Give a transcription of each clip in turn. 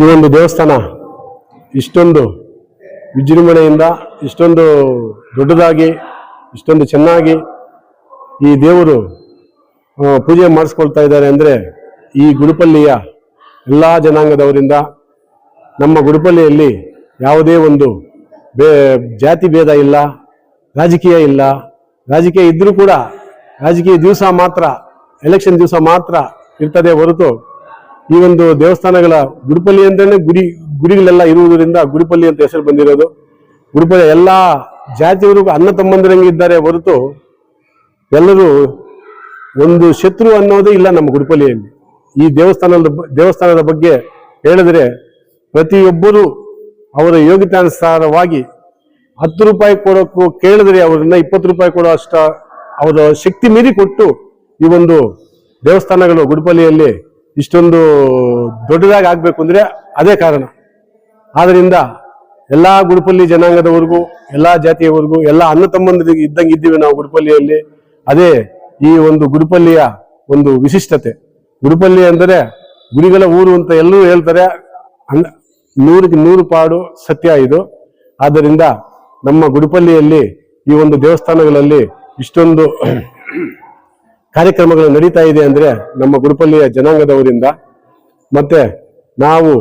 ಈ ಒಂದು ದೇವಸ್ಥಾನ ಇಷ್ಟೊಂದು ವಿಜೃಂಭಣೆಯಿಂದ, ಇಷ್ಟೊಂದು ದೊಡ್ಡದಾಗಿ, ಇಷ್ಟೊಂದು ಚೆನ್ನಾಗಿ ಈ ದೇವರು ಪೂಜೆ ಮಾಡಿಸ್ಕೊಳ್ತಾ ಇದ್ದಾರೆ ಅಂದರೆ ಈ ಗುಡುಪಲ್ಲಿಯ ಎಲ್ಲ ಜನಾಂಗದವರಿಂದ ನಮ್ಮ ಗುಡುಪಲ್ಲಿಯಲ್ಲಿ ಯಾವುದೇ ಒಂದು ಬೇ, ಜಾತಿ ಭೇದ ಇಲ್ಲ, ರಾಜಕೀಯ ಇಲ್ಲ, ರಾಜಕೀಯ ಇದ್ದರೂ ಕೂಡ, ರಾಜಕೀಯ ದಿವಸ ಮಾತ್ರ ಎಲೆಕ್ಷನ್ ದಿವಸ ಮಾತ್ರ ಇರ್ತದೆ ಹೊರತು ಈ ಒಂದು ದೇವಸ್ಥಾನಗಳ ಗುಡಿಪಲ್ಲಿ ಅಂತಾನೆ ಗುಡಿ, ಗುಡಿಗಳೆಲ್ಲ ಇರುವುದರಿಂದ ಗುಡಿಪಲ್ಲಿ ಅಂತ ಹೆಸರು ಬಂದಿರೋದು. ಗುಡಿಪಲ್ಲಿ ಎಲ್ಲ ಜಾತಿಯವರು ಅನ್ನ ತಮ್ಮಂದಿರಂಗೆ ಇದ್ದಾರೆ ಹೊರತು ಎಲ್ಲರೂ ಒಂದು ಶತ್ರು ಅನ್ನೋದೇ ಇಲ್ಲ ನಮ್ಮ ಗುಡಿಪಲ್ಲಿಯಲ್ಲಿ ಈ ದೇವಸ್ಥಾನದ ದೇವಸ್ಥಾನದ ಬಗ್ಗೆ ಹೇಳಿದ್ರೆ ಪ್ರತಿಯೊಬ್ಬರೂ ಅವರ ಯೋಗ್ಯತಾನುಸಾರವಾಗಿ ಹತ್ತು ರೂಪಾಯಿ ಕೊಡೋಕ್ಕೂ ಕೇಳಿದ್ರೆ ಅವ್ರನ್ನ ಇಪ್ಪತ್ತು ರೂಪಾಯಿ ಕೊಡೋ ಅಷ್ಟ ಅವರ ಶಕ್ತಿ ಮೀರಿ ಕೊಟ್ಟು ಈ ಒಂದು ದೇವಸ್ಥಾನಗಳು ಗುಡುಪಲ್ಲಿಯಲ್ಲಿ ಇಷ್ಟೊಂದು ದೊಡ್ಡದಾಗಿ ಆಗಬೇಕು ಅಂದರೆ ಅದೇ ಕಾರಣ. ಆದ್ದರಿಂದ ಎಲ್ಲ ಗುಡುಪಲ್ಲಿ ಜನಾಂಗದವರೆಗೂ, ಎಲ್ಲ ಜಾತಿಯವರೆಗೂ, ಎಲ್ಲ ಅನ್ನ ತಮ್ಮಂದಿರಿಗೆ ಇದ್ದಂಗೆ ಇದ್ದೀವಿ ನಾವು ಗುಡುಪಲ್ಲಿಯಲ್ಲಿ ಅದೇ ಈ ಒಂದು ಗುಡುಪಲ್ಲಿಯ ಒಂದು ವಿಶಿಷ್ಟತೆ. ಗುಡುಪಲ್ಲಿ ಅಂದರೆ ಗುಡಿಗಳ ಊರು ಅಂತ ಎಲ್ಲರೂ ಹೇಳ್ತಾರೆ. ನೂರಕ್ಕೆ ನೂರು ಪಾಡು ಸತ್ಯ ಇದು. ಆದ್ದರಿಂದ ನಮ್ಮ ಗುಡುಪಲ್ಲಿಯಲ್ಲಿ ಈ ಒಂದು ದೇವಸ್ಥಾನಗಳಲ್ಲಿ ಇಷ್ಟೊಂದು ಕಾರ್ಯಕ್ರಮಗಳು ನಡೀತಾ ಇದೆ ಅಂದ್ರೆ ನಮ್ಮ ಗುಡುಪಲ್ಲಿಯ ಜನಾಂಗದವರಿಂದ, ಮತ್ತೆ ನಾವು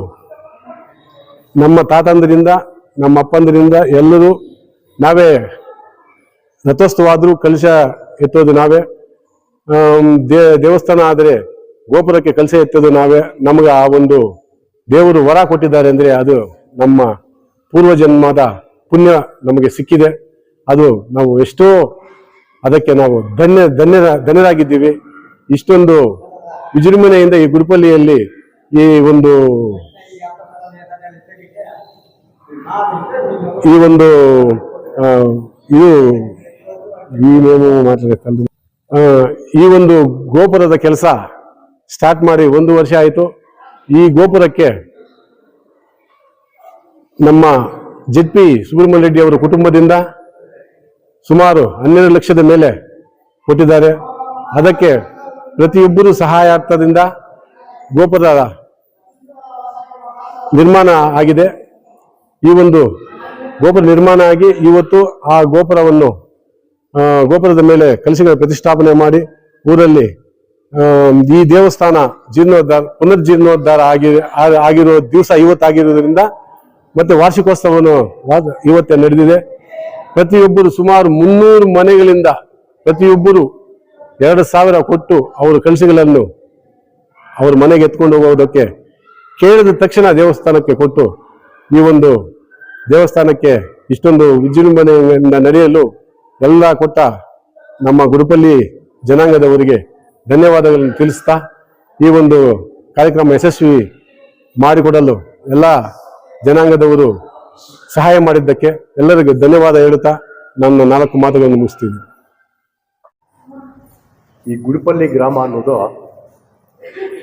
ನಮ್ಮ ತಾತಂದರಿಂದ, ನಮ್ಮ ಅಪ್ಪಂದರಿಂದ ಎಲ್ಲರೂ ನಾವೇ ರಥೋತ್ಸವಾದರೂ ಕಲಶ ಎತ್ತೋದು ನಾವೇ. ದೇ, ದೇವಸ್ಥಾನ ಆದರೆ ಗೋಪುರಕ್ಕೆ ಕಲಶ ಎತ್ತೋದು ನಾವೇ. ನಮಗೆ ಆ ಒಂದು ದೇವರು ವರ ಕೊಟ್ಟಿದ್ದಾರೆ ಅಂದರೆ ಅದು ನಮ್ಮ ಪೂರ್ವಜನ್ಮದ ಪುಣ್ಯ ನಮಗೆ ಸಿಕ್ಕಿದೆ. ಅದು ನಾವು ಎಷ್ಟೋ ಅದಕ್ಕೆ ನಾವು ಧನ್ಯ, ಧನ್ಯರ, ಧನ್ಯರಾಗಿದ್ದೀವಿ. ಇಷ್ಟೊಂದು ವಿಜೃಂಭಣೆಯಿಂದ ಈ ಗುರುಪಲ್ಲಿಯಲ್ಲಿ ಈ ಒಂದು ಈ ಒಂದು ಇದು ಮಾತಾಡಬೇಕಂದ್ರೆ ಈ ಒಂದು ಗೋಪುರದ ಕೆಲಸ ಸ್ಟಾರ್ಟ್ ಮಾಡಿ ಒಂದು ವರ್ಷ ಆಯಿತು. ಈ ಗೋಪುರಕ್ಕೆ ನಮ್ಮ ಜಿ ಪಿ ಸುಬ್ರಹ್ಮಣ್ಯ ರೆಡ್ಡಿ ಅವರ ಕುಟುಂಬದಿಂದ ಸುಮಾರು ಹನ್ನೆರಡು ಲಕ್ಷದ ಮೇಲೆ ಕೊಟ್ಟಿದ್ದಾರೆ. ಅದಕ್ಕೆ ಪ್ರತಿಯೊಬ್ಬರೂ ಸಹಾಯಾರ್ಥದಿಂದ ಗೋಪುರ ನಿರ್ಮಾಣ ಆಗಿದೆ. ಈ ಒಂದು ಗೋಪುರ ನಿರ್ಮಾಣ ಆಗಿ ಇವತ್ತು ಆ ಗೋಪುರವನ್ನು ಗೋಪುರದ ಮೇಲೆ ಕಲಸಿಗಳ ಪ್ರತಿಷ್ಠಾಪನೆ ಮಾಡಿ ಊರಲ್ಲಿ ಈ ದೇವಸ್ಥಾನ ಜೀರ್ಣೋದ್ಧಾರ, ಪುನರ್ಜೀರ್ಣೋದ್ಧಾರ ಆಗಿ ಆಗಿರೋ ದಿವಸ ಇವತ್ತಾಗಿರೋದ್ರಿಂದ ಮತ್ತೆ ವಾರ್ಷಿಕೋತ್ಸವವನ್ನು ಇವತ್ತೇ ನಡೆದಿದೆ. ಪ್ರತಿಯೊಬ್ಬರು ಸುಮಾರು ಮುನ್ನೂರು ಮನೆಗಳಿಂದ ಪ್ರತಿಯೊಬ್ಬರು ಎರಡು ಸಾವಿರ ಕೊಟ್ಟು ಅವರ ಕಲಶಗಳನ್ನು ಅವ್ರ ಮನೆಗೆ ಎತ್ಕೊಂಡು ಹೋಗೋದಕ್ಕೆ ಕೇಳಿದ ತಕ್ಷಣ ದೇವಸ್ಥಾನಕ್ಕೆ ಕೊಟ್ಟು ಈ ಒಂದು ದೇವಸ್ಥಾನಕ್ಕೆ ಇಷ್ಟೊಂದು ವಿಜೃಂಭಣೆಯಿಂದ ನಡೆಯಲು ಎಲ್ಲ ಕೊಟ್ಟ ನಮ್ಮ ಗುರುಪಲ್ಲಿ ಜನಾಂಗದವರಿಗೆ ಧನ್ಯವಾದಗಳನ್ನು ತಿಳಿಸ್ತಾ ಈ ಒಂದು ಕಾರ್ಯಕ್ರಮ ಯಶಸ್ವಿ ಮಾಡಿಕೊಡಲು ಎಲ್ಲ ಜನಾಂಗದವರು ಸಹಾಯ ಮಾಡಿದ್ದಕ್ಕೆ ಎಲ್ಲರಿಗೂ ಧನ್ಯವಾದ ಹೇಳುತ್ತಾ ನನ್ನ ನಾಲ್ಕು ಮಾತುಗಳನ್ನು ಮುಗಿಸ್ತೀನಿ. ಈ ಗುಡಿಪಲ್ಲಿ ಗ್ರಾಮ ಅನ್ನೋದು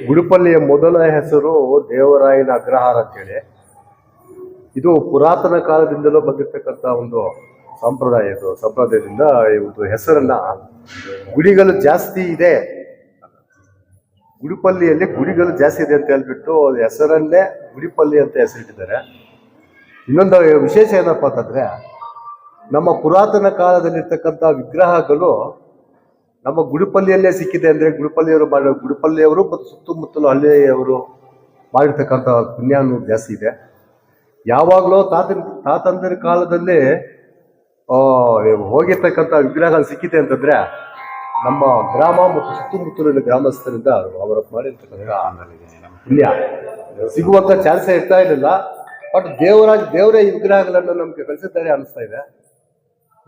ಗುಡಿಪಲ್ಲಿಯ ಮೊದಲ ಹೆಸರು ದೇವರಾಯನ ಅಗ್ರಹಾರ ಅಂತೇಳಿ ಇದು ಪುರಾತನ ಕಾಲದಿಂದಲೂ ಬಂದಿರತಕ್ಕಂಥ ಒಂದು ಸಂಪ್ರದಾಯ ಇದು. ಸಂಪ್ರದಾಯದಿಂದ ಈ ಒಂದು ಹೆಸರನ್ನ ಗುಡಿಗಳು ಜಾಸ್ತಿ ಇದೆ. ಗುಡಿಪಲ್ಲಿಯಲ್ಲಿ ಗುಡಿಗಳು ಜಾಸ್ತಿ ಇದೆ ಅಂತ ಹೇಳ್ಬಿಟ್ಟು ಹೆಸರನ್ನೇ ಗುಡಿಪಲ್ಲಿ ಅಂತ ಹೆಸರಿಟ್ಟಿದ್ದಾರೆ. ಇನ್ನೊಂದು ವಿಶೇಷ ಏನಪ್ಪ ಅಂತಂದ್ರೆ, ನಮ್ಮ ಪುರಾತನ ಕಾಲದಲ್ಲಿರ್ತಕ್ಕಂಥ ವಿಗ್ರಹಗಳು ನಮ್ಮ ಗುಡಿಪಲ್ಲಿಯಲ್ಲೇ ಸಿಕ್ಕಿದೆ ಅಂದ್ರೆ ಗುಡಿಪಲ್ಲಿಯವರು ಮಾಡಿ ಗುಡಿಪಲ್ಲಿಯವರು ಮತ್ತು ಸುತ್ತಮುತ್ತಲು ಹಳ್ಳಿಯವರು ಮಾಡಿರ್ತಕ್ಕಂಥ ಪುಣ್ಯ ಅನ್ನೋದು ಜಾಸ್ತಿ ಇದೆ. ಯಾವಾಗಲೂ ತಾತನ, ತಾತಂದಿರ ಕಾಲದಲ್ಲಿ ಹೋಗಿರ್ತಕ್ಕಂಥ ವಿಗ್ರಹಗಳು ಸಿಕ್ಕಿದೆ ಅಂತಂದ್ರೆ, ನಮ್ಮ ಗ್ರಾಮ ಮತ್ತು ಸುತ್ತಮುತ್ತಲಿನ ಗ್ರಾಮಸ್ಥರಿಂದ ಅವರು ಮಾಡಿರ್ತಕ್ಕಂಥ ಪುಣ್ಯ. ಸಿಗುವಂಥ ಚಾನ್ಸೇ ಇರ್ತಾ ಇರಲಿಲ್ಲ. ಬಟ್ ದೇವರಾಜ್ ದೇವರೇ ಈ ವಿಗ್ರಹಗಳನ್ನು ನಮಗೆ ಕಳಿಸಿದ್ದಾರೆ ಅನಿಸ್ತಾ ಇದೆ.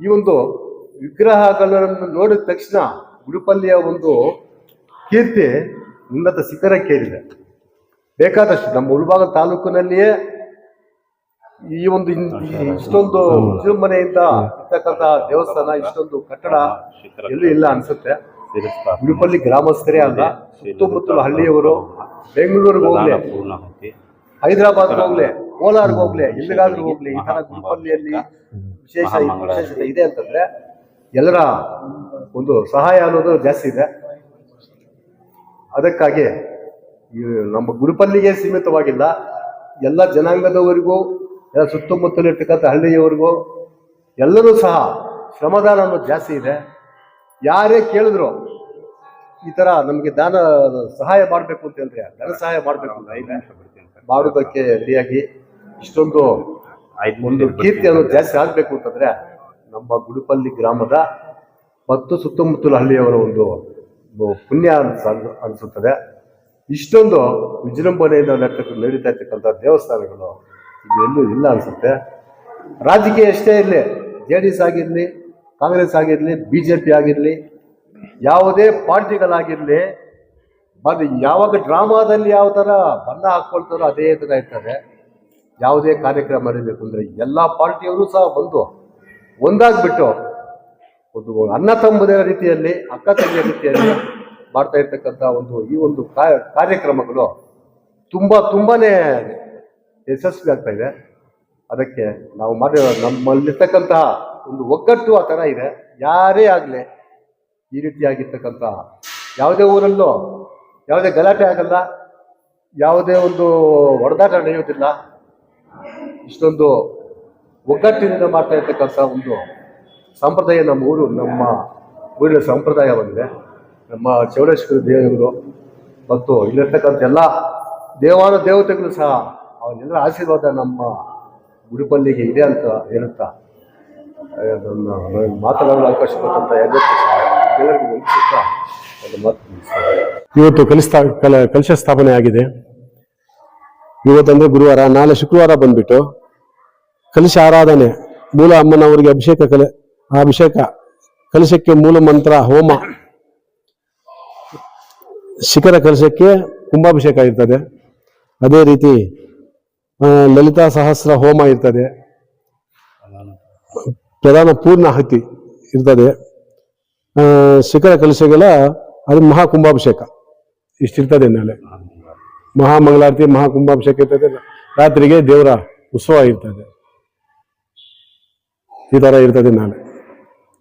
ಈ ಒಂದು ವಿಗ್ರಹಗಳನ್ನು ನೋಡಿದ ತಕ್ಷಣ ಗುಡುಪಲ್ಲಿಯ ಒಂದು ಕೀರ್ತಿ ಉನ್ನತ ಶಿಖರಕ್ಕೇರಿದೆ ಬೇಕಾದಷ್ಟು ನಮ್ಮ ಉಳ್ಭಾಗ ತಾಲೂಕಿನಲ್ಲಿಯೇ ಈ ಒಂದು ಇಷ್ಟೊಂದು ವಿಜೃಂಭಣೆಯಿಂದ ಇರ್ತಕ್ಕಂಥ ದೇವಸ್ಥಾನ ಇಷ್ಟೊಂದು ಕಟ್ಟಡ ಎಲ್ಲೂ ಇಲ್ಲ ಅನ್ಸುತ್ತೆ. ಗುಡುಪಲ್ಲಿ ಗ್ರಾಮಸ್ಥರೇ ಅಲ್ಲ ಸುತ್ತಮುತ್ತಲ ಹಳ್ಳಿಯವರು ಬೆಂಗಳೂರಿಗೆ ಹೋಗ್ಲಿ ಹೈದರಾಬಾದ್ ಹೋಗ್ಲಿ ಕೋಲಾರ್ಗೆ ಹೋಗ್ಲಿ ಎಲ್ಲಿಗಾದ್ರೂ ಹೋಗ್ಲಿ ಈ ತರ ಗುರುಪಲ್ಲಿಯಲ್ಲಿ ವಿಶೇಷ ವಿಶೇಷತೆ ಇದೆ ಅಂತಂದ್ರೆ ಎಲ್ಲರ ಒಂದು ಸಹಾಯ ಅನ್ನೋದು ಜಾಸ್ತಿ ಇದೆ. ಅದಕ್ಕಾಗಿ ಈ ನಮ್ಮ ಗುರುಪಲ್ಲಿಗೆ ಸೀಮಿತವಾಗಿಲ್ಲ. ಎಲ್ಲ ಜನಾಂಗದವರಿಗೂ ಎಲ್ಲ ಸುತ್ತಮುತ್ತಲಿರ್ತಕ್ಕಂಥ ಹಳ್ಳಿಯವರಿಗೂ ಎಲ್ಲರೂ ಸಹ ಶ್ರಮದಾನ ಅನ್ನೋದು ಜಾಸ್ತಿ ಇದೆ. ಯಾರೇ ಕೇಳಿದ್ರು ಈ ತರ ನಮಗೆ ದಾನ ಸಹಾಯ ಮಾಡಬೇಕು ಅಂತ ಹೇಳಿದ್ರೆ ಧನ ಸಹಾಯ ಮಾಡಬೇಕು ಅಂತ ಮಾಡೋದಕ್ಕೆ ರೆಡಿಯಾಗಿ. ಇಷ್ಟೊಂದು ಒಂದು ಕೀರ್ತಿ ಅನ್ನೋದು ಜಾಸ್ತಿ ಆಗಬೇಕು ಅಂತಂದ್ರೆ ನಮ್ಮ ಗುಡುಪಲ್ಲಿ ಗ್ರಾಮದ ಮತ್ತು ಸುತ್ತಮುತ್ತಲ ಹಳ್ಳಿಯವರ ಒಂದು ಪುಣ್ಯ ಅನ್ಸ ಅನಿಸುತ್ತದೆ. ಇಷ್ಟೊಂದು ವಿಜೃಂಭಣೆಯಿಂದ ನಡ್ತಕ್ಕ ನಡೀತಾ ಇರ್ತಕ್ಕಂಥ ದೇವಸ್ಥಾನಗಳು ಇದೆಲ್ಲೂ ಇಲ್ಲ ಅನ್ಸುತ್ತೆ. ರಾಜಕೀಯ ಎಷ್ಟೇ ಇರಲಿ ಜೆ ಡಿ ಎಸ್ ಆಗಿರಲಿ ಕಾಂಗ್ರೆಸ್ ಆಗಿರಲಿ ಬಿ ಜೆ ಪಿ ಆಗಿರಲಿ ಯಾವುದೇ ಪಾರ್ಟಿಗಳಾಗಿರಲಿ ಬಂದು ಯಾವಾಗ ಡ್ರಾಮಾದಲ್ಲಿ ಯಾವ ಥರ ಬಣ್ಣ ಹಾಕ್ಕೊಳ್ತಾರೋ ಅದೇ ಥರ ಇರ್ತದೆ. ಯಾವುದೇ ಕಾರ್ಯಕ್ರಮ ನಡೀಬೇಕು ಅಂದರೆ ಎಲ್ಲ ಪಾರ್ಟಿಯವರು ಸಹ ಬಂದು ಒಂದಾಗ್ಬಿಟ್ಟು ಒಂದು ಅನ್ನ ತಮ್ಮದ ರೀತಿಯಲ್ಲಿ, ಅಕ್ಕ ತಂಗಿಯ ರೀತಿಯಲ್ಲಿ ಮಾಡ್ತಾ ಇರ್ತಕ್ಕಂಥ ಒಂದು ಈ ಒಂದು ಕಾರ್ಯಕ್ರಮಗಳು ತುಂಬ ತುಂಬಾನೇ ಯಶಸ್ವಿ ಆಗ್ತಾ ಇದೆ. ಅದಕ್ಕೆ ನಾವು ಮಾಡಿರೋ ನಮ್ಮಲ್ಲಿರ್ತಕ್ಕಂತಹ ಒಂದು ಒಗ್ಗಟ್ಟು ಆ ಥರ ಇದೆ. ಯಾರೇ ಆಗಲಿ ಈ ರೀತಿಯಾಗಿರ್ತಕ್ಕಂಥ ಯಾವುದೇ ಊರಲ್ಲೂ, ಯಾವುದೇ ಗಲಾಟೆ ಆಗಲ್ಲ, ಯಾವುದೇ ಒಂದು ಹೊಡೆದಾಟ ನಡೆಯೋದಿಲ್ಲ. ಇಷ್ಟೊಂದು ಒಗ್ಗಟ್ಟಿನಿಂದ ಮಾಡ್ತಾ ಇರ್ತಕ್ಕಂಥ ಒಂದು ಸಂಪ್ರದಾಯ ನಮ್ಮ ಊರು, ನಮ್ಮ ಊರಿನ ಸಂಪ್ರದಾಯವಾಗಿದೆ ನಮ್ಮ ಚೌಡೇಶ್ವರ ದೇವರು ಮತ್ತು ಇಲ್ಲಿರ್ತಕ್ಕಂಥ ಎಲ್ಲ ದೇವಾಲಯ ದೇವತೆಗಳು ಸಹ ಅವನ್ನೆಲ್ಲರ ಆಶೀರ್ವಾದ ನಮ್ಮ ಉಡುಪಲ್ಲಿಗೆ ಇದೆ ಅಂತ ಹೇಳುತ್ತಾ ಮಾತನಾಡಲು ಅವಕಾಶ ಕೊಟ್ಟಂತ ಎಲ್ಲರಿಗೂ. ಇವತ್ತು ಕಲಿಸ್ತಾ, ಕಲ, ಕಲಶ ಸ್ಥಾಪನೆ ಆಗಿದೆ ಇವತ್ತಂದ್ರೆ ಗುರುವಾರ, ನಾಳೆ ಶುಕ್ರವಾರ ಬಂದ್ಬಿಟ್ಟು ಕಲಶ ಆರಾಧನೆ, ಮೂಲ ಅಮ್ಮನವರಿಗೆ ಅಭಿಷೇಕ ಕಲೆ ಅಭಿಷೇಕ ಕಲಶಕ್ಕೆ ಮೂಲ ಮಂತ್ರ, ಹೋಮ. ಶಿಖರ ಕಲಶಕ್ಕೆ ಕುಂಭಾಭಿಷೇಕ ಇರ್ತದೆ. ಅದೇ ರೀತಿ ಲಲಿತಾ ಸಹಸ್ರ ಹೋಮ ಇರ್ತದೆ. ಪ್ರಧಾನ ಪೂರ್ಣ ಆಹುತಿ ಇರ್ತದೆ. ಶಿಖರ ಕಲಶಗಳ ಅದು ಮಹಾಕುಂಭಾಭಿಷೇಕ ಇಷ್ಟಿರ್ತದೆ ನಾಳೆ ಮಹಾಮಂಗಳಾರತಿ ಮಹಾಕುಂಭಾಭಿಷೇಕ ಇರ್ತದೆ. ರಾತ್ರಿಗೆ ದೇವರ ಉತ್ಸವ ಇರ್ತದೆ. ಈ ಥರ ಇರ್ತದೆ ನಾಳೆ.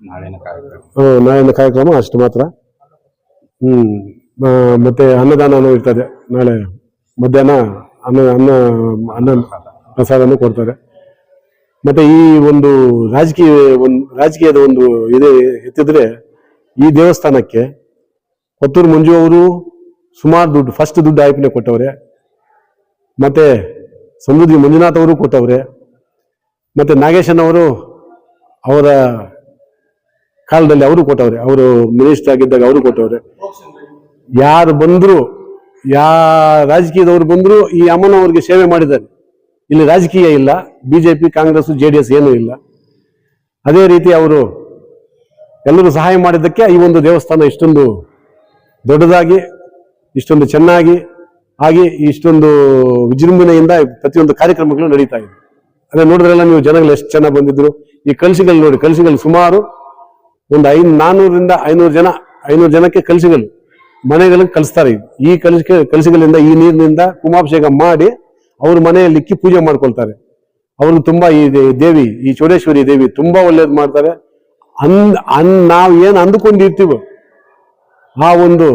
ನಾಳೆ ಕಾರ್ಯಕ್ರಮ ಹ್ಮ್, ನಾಳಿನ ಕಾರ್ಯಕ್ರಮ ಅಷ್ಟು ಮಾತ್ರ. ಹ್ಞೂ ಮತ್ತೆ ಅನ್ನದಾನನೂ ಇರ್ತದೆ ನಾಳೆ. ಮಧ್ಯಾಹ್ನ ಅನ್ನ ಅನ್ನ ಅನ್ನ ಪ್ರಸಾದನೂ ಕೊಡ್ತಾರೆ. ಮತ್ತೆ ಈ ಒಂದು ರಾಜಕೀಯ ಒಂದು ರಾಜಕೀಯದ ಒಂದು ಇದೇ ಎತ್ತಿದ್ರೆ ಈ ದೇವಸ್ಥಾನಕ್ಕೆ ಕೊತ್ತೂರು ಮಂಜು ಅವರು ಸುಮಾರು ದುಡ್ಡು ಫಸ್ಟ್ ದುಡ್ಡು ಆಯ್ಪನೆ ಕೊಟ್ಟವ್ರೆ. ಮತ್ತೆ ಸಮೃದ್ಧಿ ಮಂಜುನಾಥ್ ಅವರು ಕೊಟ್ಟವ್ರೆ. ಮತ್ತೆ ನಾಗೇಶನ್ ಅವರು ಅವರ ಕಾಲದಲ್ಲಿ ಅವರು ಕೊಟ್ಟವ್ರೆ. ಅವರು ಮಿನಿಸ್ಟರ್ ಆಗಿದ್ದಾಗ ಅವರು ಕೊಟ್ಟವ್ರೆ. ಯಾರು ಬಂದ್ರು, ಯಾ ರಾಜಕೀಯದವರು ಬಂದ್ರು, ಈ ಅಮ್ಮನವ್ರಿಗೆ ಸೇವೆ ಮಾಡಿದ್ದಾರೆ. ಇಲ್ಲಿ ರಾಜಕೀಯ ಇಲ್ಲ, BJP, Congress J D S ಏನೂ ಇಲ್ಲ. ಅದೇ ರೀತಿ ಅವರು ಎಲ್ಲರೂ ಸಹಾಯ ಮಾಡಿದ್ದಕ್ಕೆ ಈ ಒಂದು ದೇವಸ್ಥಾನ ಇಷ್ಟೊಂದು ದೊಡ್ಡದಾಗಿ, ಇಷ್ಟೊಂದು ಚೆನ್ನಾಗಿ, ಹಾಗೆ ಇಷ್ಟೊಂದು ವಿಜೃಂಭಣೆಯಿಂದ ಪ್ರತಿಯೊಂದು ಕಾರ್ಯಕ್ರಮಗಳು ನಡೀತಾ ಇದೆ. ಅದೇ ನೋಡಿದ್ರೆಲ್ಲ ನೀವು ಜನಗಳು ಎಷ್ಟು ಜನ ಬಂದಿದ್ರು? ಈ ಕಲಸಿಗಳು ನೋಡಿ ಕಲಸಿಗಳು ಸುಮಾರು ಒಂದು ಐ ನಾನ್ನೂರರಿಂದ ಐನೂರು ಜನ, ಐನೂರು ಜನಕ್ಕೆ ಕಲಸಿಗಳು ಮನೆಗಳಿಗೆ ಕಲಿಸ್ತಾರೆ. ಈ ಕಲಸಿಗೆ ಕಲಸಿಗಳಿಂದ ಈ ನೀರಿನಿಂದ ಕುಮಾಭಿಷೇಕ ಮಾಡಿ ಅವ್ರ ಮನೆಯಲ್ಲಿ ಇಕ್ಕಿ ಪೂಜೆ ಮಾಡ್ಕೊಳ್ತಾರೆ. ಅವ್ರಿಗೆ ತುಂಬಾ ಈ ದೇವಿ, ಈ ಚೌಡೇಶ್ವರಿ ದೇವಿ ತುಂಬಾ ಒಳ್ಳೇದು ಮಾಡ್ತಾರೆ. ಅಂದ್ ಅನ್, ನಾವು ಏನು ಅಂದುಕೊಂಡಿರ್ತೀವೋ, ಆ ಒಂದು,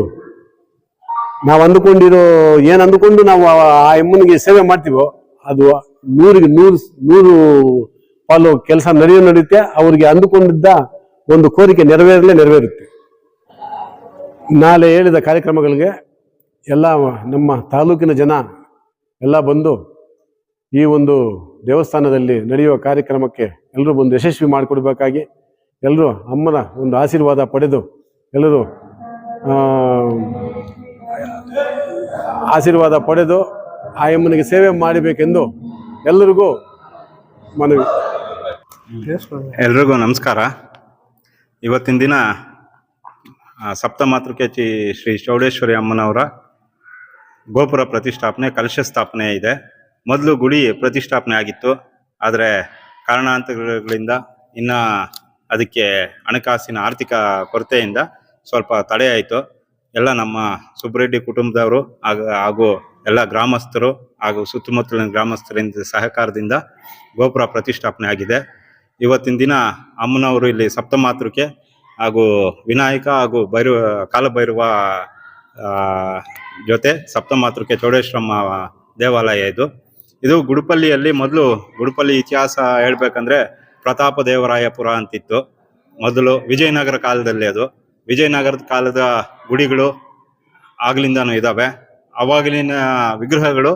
ನಾವು ಅಂದುಕೊಂಡಿರೋ, ಏನು ಅಂದುಕೊಂಡು ನಾವು ಆ ಅಮ್ಮನಿಗೆ ಸೇವೆ ಮಾಡ್ತೀವೋ, ಅದು ನೂರಿಗೆ ನೂರು ನೂರು ಪಾಲು ಕೆಲಸ ನಡೆಯೋ ನಡೆಯುತ್ತೆ ಅವರಿಗೆ ಅಂದುಕೊಂಡಿದ್ದ ಒಂದು ಕೋರಿಕೆ ನೆರವೇರಲೇ ನೆರವೇರುತ್ತೆ. ನಾಳೆ ಹೇಳಿದ ಕಾರ್ಯಕ್ರಮಗಳಿಗೆ ಎಲ್ಲ ನಮ್ಮ ತಾಲೂಕಿನ ಜನ ಎಲ್ಲ ಬಂದು ಈ ಒಂದು ದೇವಸ್ಥಾನದಲ್ಲಿ ನಡೆಯುವ ಕಾರ್ಯಕ್ರಮಕ್ಕೆ ಎಲ್ಲರೂ ಬಂದು ಯಶಸ್ವಿ ಮಾಡಿಕೊಡ್ಬೇಕಾಗಿ ಎಲ್ಲರೂ ಅಮ್ಮನ ಒಂದು ಆಶೀರ್ವಾದ ಪಡೆದು ಎಲ್ಲರೂ ಆಶೀರ್ವಾದ ಪಡೆದು ಆ ಅಮ್ಮನಿಗೆ ಸೇವೆ ಮಾಡಬೇಕೆಂದು ಎಲ್ಲರಿಗೂ ಮನವಿ. ಎಲ್ರಿಗೂ ನಮಸ್ಕಾರ. ಇವತ್ತಿನ ದಿನ ಸಪ್ತ ಸಪ್ತಮಾತೃಕೆ ಚಿ ಶ್ರೀ ಚೌಡೇಶ್ವರಿ ಅಮ್ಮನವರ ಗೋಪುರ ಪ್ರತಿಷ್ಠಾಪನೆ, ಕಲಶ ಸ್ಥಾಪನೆ ಇದೆ. ಮೊದಲು ಗುಡಿ ಪ್ರತಿಷ್ಠಾಪನೆ ಆಗಿತ್ತು. ಆದರೆ ಕಾರಣಾಂತರಗಳಿಂದ ಇನ್ನು ಅದಕ್ಕೆ ಹಣಕಾಸಿನ ಆರ್ಥಿಕ ಕೊರತೆಯಿಂದ ಸ್ವಲ್ಪ ತಡೆಯಾಯಿತು ಎಲ್ಲ ನಮ್ಮ ಸುಬ್ಬರೆಡ್ಡಿ ಕುಟುಂಬದವರು ಹಾಗೂ ಎಲ್ಲ ಗ್ರಾಮಸ್ಥರು ಹಾಗೂ ಸುತ್ತಮುತ್ತಲಿನ ಗ್ರಾಮಸ್ಥರಿಂದ ಸಹಕಾರದಿಂದ ಗೋಪುರ ಪ್ರತಿಷ್ಠಾಪನೆ ಆಗಿದೆ. ಇವತ್ತಿನ ದಿನ ಅಮ್ಮನವರು ಇಲ್ಲಿ ಸಪ್ತಮಾತೃಕೆ ಹಾಗೂ ವಿನಾಯಕ ಹಾಗೂ ಭೈರವ, ಕಾಲಭೈರವ ಜೊತೆ ಸಪ್ತಮಾತೃಕೆ ಚೌಡೇಶ್ವರಮ್ಮ ದೇವಾಲಯ ಇದು. ಇದು ಗುಡುಪಲ್ಲಿಯಲ್ಲಿ ಮೊದಲು, ಗುಡುಪಲ್ಲಿ ಇತಿಹಾಸ ಹೇಳ್ಬೇಕಂದ್ರೆ ಪ್ರತಾಪ ದೇವರಾಯಪುರ ಅಂತಿತ್ತು. ಮೊದಲು ವಿಜಯನಗರ ಕಾಲದಲ್ಲಿ ಅದು. ವಿಜಯನಗರದ ಕಾಲದ ಗುಡಿಗಳು ಆಗ್ಲಿಂದನೂ ಇದಾವೆ. ಅವಾಗಲಿನ ವಿಗ್ರಹಗಳು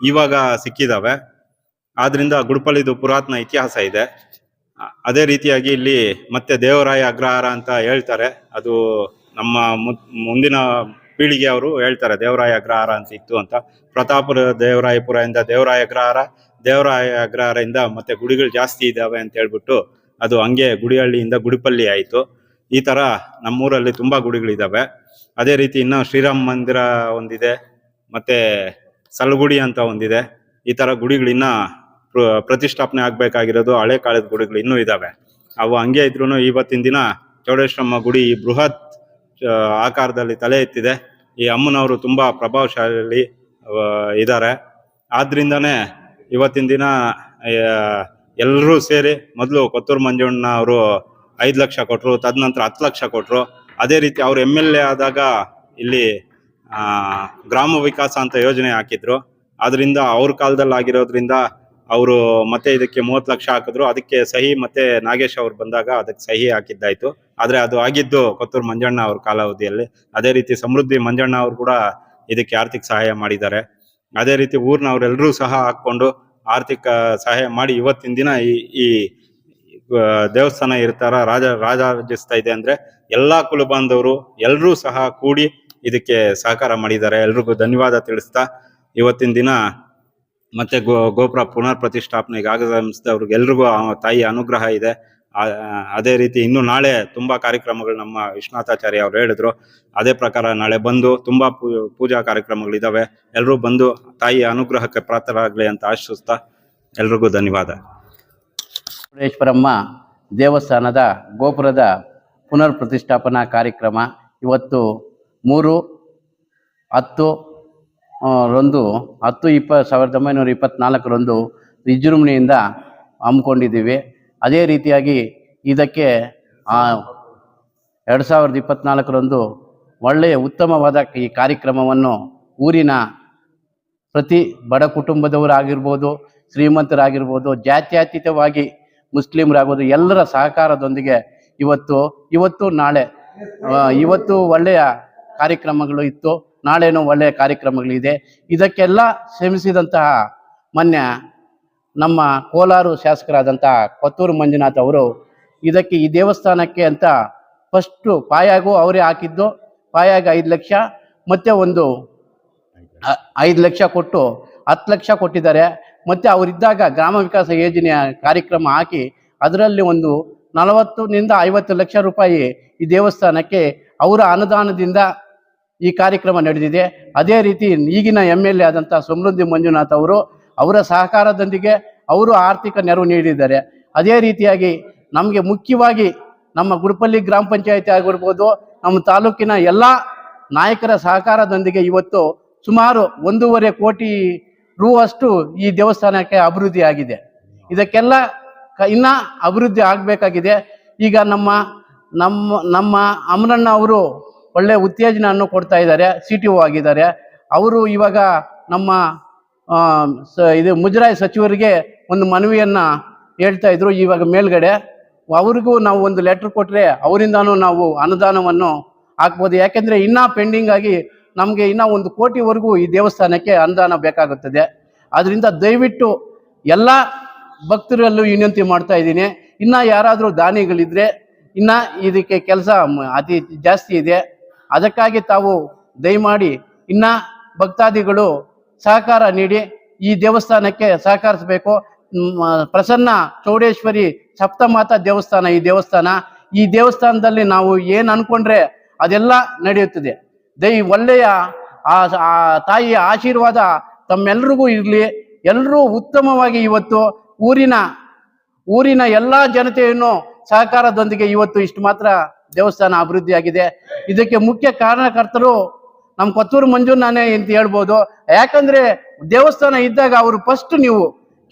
ಇವಾಗ ಸಿಕ್ಕಿದಾವೆ. ಆದ್ರಿಂದ ಗುಡುಪಲ್ಲಿದು ಪುರಾತನ ಇತಿಹಾಸ ಇದೆ. ಅದೇ ರೀತಿಯಾಗಿ ಇಲ್ಲಿ ಮತ್ತೆ ದೇವರಾಯ ಅಗ್ರಹಾರ ಅಂತ ಹೇಳ್ತಾರೆ. ಅದು ನಮ್ಮ ಮುಂದಿನ ಪೀಳಿಗೆ ಅವರು ಹೇಳ್ತಾರೆ, ದೇವರಾಯ ಅಗ್ರಹಾರ ಅಂತ ಇತ್ತು ಅಂತ. ಪ್ರತಾಪುರ ದೇವರಾಯಪುರದಿಂದ ದೇವರಾಯ ಅಗ್ರಹಾರ, ದೇವರಾಯ ಅಗ್ರಹಾರದಿಂದ ಮತ್ತೆ ಗುಡಿಗಳು ಜಾಸ್ತಿ ಇದ್ದಾವೆ ಅಂತ ಹೇಳ್ಬಿಟ್ಟು ಅದು ಹಂಗೆ ಗುಡಿಹಳ್ಳಿಯಿಂದ ಗುಡಿಪಲ್ಲಿ ಆಯಿತು. ಈ ತರ ನಮ್ಮೂರಲ್ಲಿ ತುಂಬಾ ಗುಡಿಗಳಿದ್ದಾವೆ ಅದೇ ರೀತಿ ಇನ್ನು ಶ್ರೀರಾಮ ಮಂದಿರ ಒಂದಿದೆ. ಮತ್ತೆ ಸಲಗುಡಿ ಅಂತ ಒಂದಿದೆ. ಈ ತರ ಗುಡಿಗಳಿನ್ನ ಪ್ರತಿಷ್ಠಾಪನೆ ಆಗ್ಬೇಕಾಗಿರೋದು ಹಳೆ ಕಾಲದ ಗುಡಿಗಳು ಇನ್ನೂ ಇದಾವೆ. ಅವು ಹಂಗೆ ಇದ್ರು ಇವತ್ತಿನ ದಿನ ಚೌಡೇಶ್ವರಮ್ಮ ಗುಡಿ ಬೃಹತ್ ಆಕಾರದಲ್ಲಿ ತಲೆ ಎತ್ತಿದೆ. ಈ ಅಮ್ಮನವರು ತುಂಬಾ ಪ್ರಭಾವಶಾಲಿ ಇದ್ದಾರೆ ಆದ್ರಿಂದಾನೇ ಇವತ್ತಿನ ದಿನ ಎಲ್ಲರೂ ಸೇರಿ ಮೊದಲು ಕೊತ್ತೂರು ಮಂಜುಣ್ಣ ಅವರು ಐದು ಲಕ್ಷ ಕೊಟ್ಟರು ತದನಂತರ ಹತ್ತು ಲಕ್ಷ ಕೊಟ್ಟರು ಅದೇ ರೀತಿ ಅವರು ಎಂ ಆದಾಗ ಇಲ್ಲಿ ಗ್ರಾಮ ವಿಕಾಸ ಅಂತ ಯೋಜನೆ ಹಾಕಿದ್ರು. ಅದರಿಂದ ಅವ್ರ ಕಾಲದಲ್ಲಿ ಆಗಿರೋದ್ರಿಂದ ಅವರು ಮತ್ತೆ ಇದಕ್ಕೆ ಮೂವತ್ತು ಲಕ್ಷ ಹಾಕಿದ್ರು. ಅದಕ್ಕೆ ಸಹಿ ಮತ್ತೆ ನಾಗೇಶ್ ಅವ್ರು ಬಂದಾಗ ಅದಕ್ಕೆ ಸಹಿ ಹಾಕಿದ್ದಾಯ್ತು. ಆದ್ರೆ ಅದು ಆಗಿದ್ದು ಕೊತ್ತೂರು ಮಂಜಣ್ಣ ಅವ್ರ ಕಾಲಾವಧಿಯಲ್ಲಿ. ಅದೇ ರೀತಿ ಸಮೃದ್ಧಿ ಮಂಜಣ್ಣ ಅವರು ಕೂಡ ಇದಕ್ಕೆ ಆರ್ಥಿಕ ಸಹಾಯ ಮಾಡಿದ್ದಾರೆ. ಅದೇ ರೀತಿ ಊರಿನವರೆಲ್ಲರೂ ಸಹ ಹಾಕೊಂಡು ಆರ್ಥಿಕ ಸಹಾಯ ಮಾಡಿ ಇವತ್ತಿನ ದಿನ ಈ ಈ ದೇವಸ್ಥಾನ ಇರ್ತಾರ, ರಾಜ ರಾಜಿಸ್ತಾ ಇದೆ ಅಂದ್ರೆ ಎಲ್ಲಾ ಕುಲಬಾಂಧವರು ಎಲ್ಲರೂ ಸಹ ಕೂಡಿ ಇದಕ್ಕೆ ಸಹಕಾರ ಮಾಡಿದ್ದಾರೆ. ಎಲ್ರಿಗೂ ಧನ್ಯವಾದ ತಿಳಿಸ್ತಾ ಇವತ್ತಿನ ದಿನ ಮತ್ತೆ ಗೋ, ಗೋಪುರ ಪುನರ್ ಪ್ರತಿಷ್ಠಾಪನೆಗೆ ಆಗಮಿಸಿದವ್ರಿಗೆ ಎಲ್ರಿಗೂ ತಾಯಿಯ ಅನುಗ್ರಹ ಇದೆ. ಅದೇ ರೀತಿ ಇನ್ನು ನಾಳೆ ತುಂಬಾ ಕಾರ್ಯಕ್ರಮಗಳು ನಮ್ಮ ವಿಶ್ವನಾಥಾಚಾರ್ಯ ಅವರು ಹೇಳಿದ್ರು. ಅದೇ ಪ್ರಕಾರ ನಾಳೆ ಬಂದು ತುಂಬಾ ಪೂಜಾ ಕಾರ್ಯಕ್ರಮಗಳಿದಾವೆ. ಎಲ್ಲರೂ ಬಂದು ತಾಯಿಯ ಅನುಗ್ರಹಕ್ಕೆ ಪ್ರಾರ್ಥರಾಗಲಿ ಅಂತ ಆಶಿಸ್ತಾ ಎಲ್ರಿಗೂ ಧನ್ಯವಾದ. ಸುರೇಶ್ವರಮ್ಮ ದೇವಸ್ಥಾನದ ಗೋಪುರದ ಪುನರ್ ಪ್ರತಿಷ್ಠಾಪನಾ ಕಾರ್ಯಕ್ರಮ ಇವತ್ತು ಮೂರು, ಹತ್ತು ರಂದು, ಹತ್ತು ಇಪ್ಪ ಸಾವಿರದ ಒಂಬೈನೂರ ಇಪ್ಪತ್ತ್ನಾಲ್ಕರಂದು ವಿಜೃಂಭಣೆಯಿಂದ ಹಮ್ಮಿಕೊಂಡಿದ್ದೀವಿ. ಅದೇ ರೀತಿಯಾಗಿ ಇದಕ್ಕೆ ಎರಡು ಸಾವಿರದ ಇಪ್ಪತ್ತ್ನಾಲ್ಕರಂದು ಒಳ್ಳೆಯ ಉತ್ತಮವಾದ ಈ ಕಾರ್ಯಕ್ರಮವನ್ನು ಊರಿನ ಪ್ರತಿ ಬಡ ಕುಟುಂಬದವರಾಗಿರ್ಬೋದು, ಶ್ರೀಮಂತರಾಗಿರ್ಬೋದು, ಜಾತ್ಯಾತೀತವಾಗಿ ಮುಸ್ಲಿಮರಾಗೋದು ಎಲ್ಲರ ಸಹಕಾರದೊಂದಿಗೆ ಇವತ್ತು ಇವತ್ತು ನಾಳೆ ಇವತ್ತು ಒಳ್ಳೆಯ ಕಾರ್ಯಕ್ರಮಗಳು ಇತ್ತು. ನಾಳೆನೂ ಒಳ್ಳೆಯ ಕಾರ್ಯಕ್ರಮಗಳಿದೆ ಇದಕ್ಕೆಲ್ಲ ಶ್ರಮಿಸಿದಂತಹ ಮಾನ್ಯ ನಮ್ಮ ಕೋಲಾರ ಶಾಸಕರಾದಂತಹ ಕೊತ್ತೂರು ಮಂಜುನಾಥ್ ಅವರು ಇದಕ್ಕೆ ಈ ದೇವಸ್ಥಾನಕ್ಕೆ ಅಂತ ಫಸ್ಟು ಪಾಯಾಗೂ ಅವರೇ ಹಾಕಿದ್ದು. ಪಾಯಾಗ ಐದು ಲಕ್ಷ, ಮತ್ತೆ ಒಂದು ಐದು ಲಕ್ಷ ಕೊಟ್ಟು, ಹತ್ತು ಲಕ್ಷ ಕೊಟ್ಟಿದ್ದಾರೆ. ಮತ್ತೆ ಅವರಿದ್ದಾಗ ಗ್ರಾಮ ವಿಕಾಸ ಯೋಜನೆಯ ಕಾರ್ಯಕ್ರಮ ಹಾಕಿ ಅದರಲ್ಲಿ ಒಂದು ನಲವತ್ತರಿಂದ ಐವತ್ತು ಲಕ್ಷ ರೂಪಾಯಿ ಈ ದೇವಸ್ಥಾನಕ್ಕೆ ಅವರ ಅನುದಾನದಿಂದ ಈ ಕಾರ್ಯಕ್ರಮ ನಡೆದಿದೆ. ಅದೇ ರೀತಿ ಈಗಿನ ಎಂ ಎಲ್ ಎ ಆದಂಥ ಸಮೃದ್ಧಿ ಮಂಜುನಾಥ್ ಅವರು ಅವರ ಸಹಕಾರದೊಂದಿಗೆ ಅವರು ಆರ್ಥಿಕ ನೆರವು ನೀಡಿದ್ದಾರೆ. ಅದೇ ರೀತಿಯಾಗಿ ನಮಗೆ ಮುಖ್ಯವಾಗಿ ನಮ್ಮ ಗುಡಪಲ್ಲಿ ಗ್ರಾಮ ಪಂಚಾಯತಿ ಆಗಿರ್ಬೋದು, ನಮ್ಮ ತಾಲೂಕಿನ ಎಲ್ಲ ನಾಯಕರ ಸಹಕಾರದೊಂದಿಗೆ ಇವತ್ತು ಸುಮಾರು ಒಂದೂವರೆ ಕೋಟಿ ರೂ ಅಷ್ಟು ಈ ದೇವಸ್ಥಾನಕ್ಕೆ ಅಭಿವೃದ್ಧಿ ಆಗಿದೆ ಇದಕ್ಕೆಲ್ಲ ಇನ್ನ ಅಭಿವೃದ್ಧಿ ಆಗಬೇಕಾಗಿದೆ. ಈಗ ನಮ್ಮ ನಮ್ಮ ನಮ್ಮ ಅಮರಣ್ಣ ಅವರು ಒಳ್ಳೆ ಉತ್ತೇಜನವನ್ನು ಕೊಡ್ತಾ ಇದ್ದಾರೆ ಸಿ ಟಿ ಒ ಆಗಿದ್ದಾರೆ. ಅವರು ಇವಾಗ ನಮ್ಮ ಇದು ಮುಜರಾಯಿ ಸಚಿವರಿಗೆ ಒಂದು ಮನವಿಯನ್ನು ಹೇಳ್ತಾ ಇದ್ರು ಇವಾಗ ಮೇಲ್ಗಡೆ. ಅವ್ರಿಗೂ ನಾವು ಒಂದು ಲೆಟ್ರ್ ಕೊಟ್ಟರೆ ಅವರಿಂದಾನು ನಾವು ಅನುದಾನವನ್ನು ಹಾಕ್ಬೋದು. ಯಾಕೆಂದರೆ ಇನ್ನೂ ಪೆಂಡಿಂಗ್ ಆಗಿ ನಮಗೆ ಇನ್ನೂ ಒಂದು ಕೋಟಿವರೆಗೂ ಈ ದೇವಸ್ಥಾನಕ್ಕೆ ಅನುದಾನ ಬೇಕಾಗುತ್ತದೆ. ಅದರಿಂದ ದಯವಿಟ್ಟು ಎಲ್ಲ ಭಕ್ತರಲ್ಲೂ ವಿನಂತಿ ಮಾಡ್ತಾ ಇದ್ದೀನಿ. ಇನ್ನು ಯಾರಾದರೂ ದಾನಿಗಳಿದ್ರೆ, ಇನ್ನು ಇದಕ್ಕೆ ಕೆಲಸ ಅತಿ ಜಾಸ್ತಿ ಇದೆ. ಅದಕ್ಕಾಗಿ ತಾವು ದಯಮಾಡಿ ಇನ್ನ ಭಕ್ತಾದಿಗಳು ಸಹಕಾರ ನೀಡಿ ಈ ದೇವಸ್ಥಾನಕ್ಕೆ ಸಹಕರಿಸಬೇಕು. ಪ್ರಸನ್ನ ಚೌಡೇಶ್ವರಿ ಸಪ್ತಮಾತಾ ದೇವಸ್ಥಾನ, ಈ ದೇವಸ್ಥಾನ. ಈ ದೇವಸ್ಥಾನದಲ್ಲಿ ನಾವು ಏನು ಅನ್ಕೊಂಡ್ರೆ ಅದೆಲ್ಲ ನಡೆಯುತ್ತದೆ. ದೈ ಒಳ್ಳೆಯ ಆ ತಾಯಿಯ ಆಶೀರ್ವಾದ ತಮ್ಮೆಲ್ರಿಗೂ ಇರಲಿ. ಎಲ್ಲರೂ ಉತ್ತಮವಾಗಿ ಇವತ್ತು ಊರಿನ ಊರಿನ ಎಲ್ಲ ಜನತೆಯನ್ನು ಸಹಕಾರದೊಂದಿಗೆ ಇವತ್ತು ಇಷ್ಟು ಮಾತ್ರ ದೇವಸ್ಥಾನ ಅಭಿವೃದ್ಧಿಯಾಗಿದೆ ಇದಕ್ಕೆ ಮುಖ್ಯ ಕಾರಣಕರ್ತರು ನಮ್ಮ ಕೊತ್ತೂರು ಮಂಜುನಾನೇ ಅಂತ ಹೇಳ್ಬೋದು. ಯಾಕಂದ್ರೆ ದೇವಸ್ಥಾನ ಇದ್ದಾಗ ಅವರು ಫಸ್ಟ್ ನೀವು